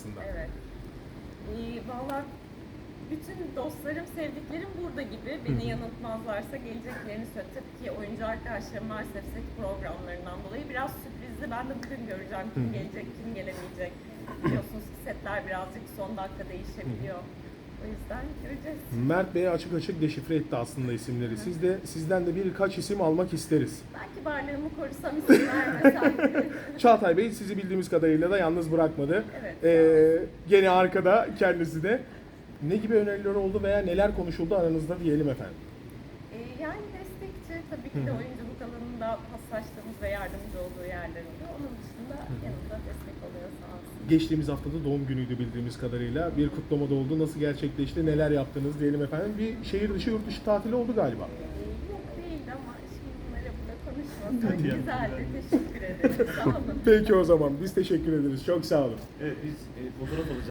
aslında. Evet. Ee, Valla bütün dostlarım, sevdiklerim burada gibi. Beni yanıltmazlarsa geleceklerini söyledi. Ki oyuncu arkadaşlarım maalesef set programlarından dolayı biraz sürprizli. Ben de bugün göreceğim kim gelecek, kim gelemeyecek. Biliyorsunuz ki setler birazcık son dakika değişebiliyor. O yüzden göreceğiz. Mert Bey açık açık deşifre etti aslında isimleri. Siz de sizden de birkaç isim almak isteriz. Belki varlığımı korusam isim vermesem. Çağatay Bey sizi bildiğimiz kadarıyla da yalnız bırakmadı. Evet. Ee, gene arkada kendisi de. Ne gibi öneriler oldu veya neler konuşuldu aranızda diyelim efendim. Ee, yani destekçi tabii ki de oyunculuk alanında paslaştığımız ve yardımcı olduğu yerler oluyor. Onun dışında yanında destek oluyor sağ olsun. Geçtiğimiz haftada doğum günüydü bildiğimiz kadarıyla. Bir kutlama da oldu. Nasıl gerçekleşti, neler yaptınız diyelim efendim. Bir şehir dışı, yurt dışı tatili oldu galiba. Yok değil ama şimdi bunları burada konuşmasak güzeldi. Teşekkür ederim. Sağ olun. Peki o zaman biz teşekkür ederiz. Çok sağ olun. Evet biz e, fotoğraf alacağız.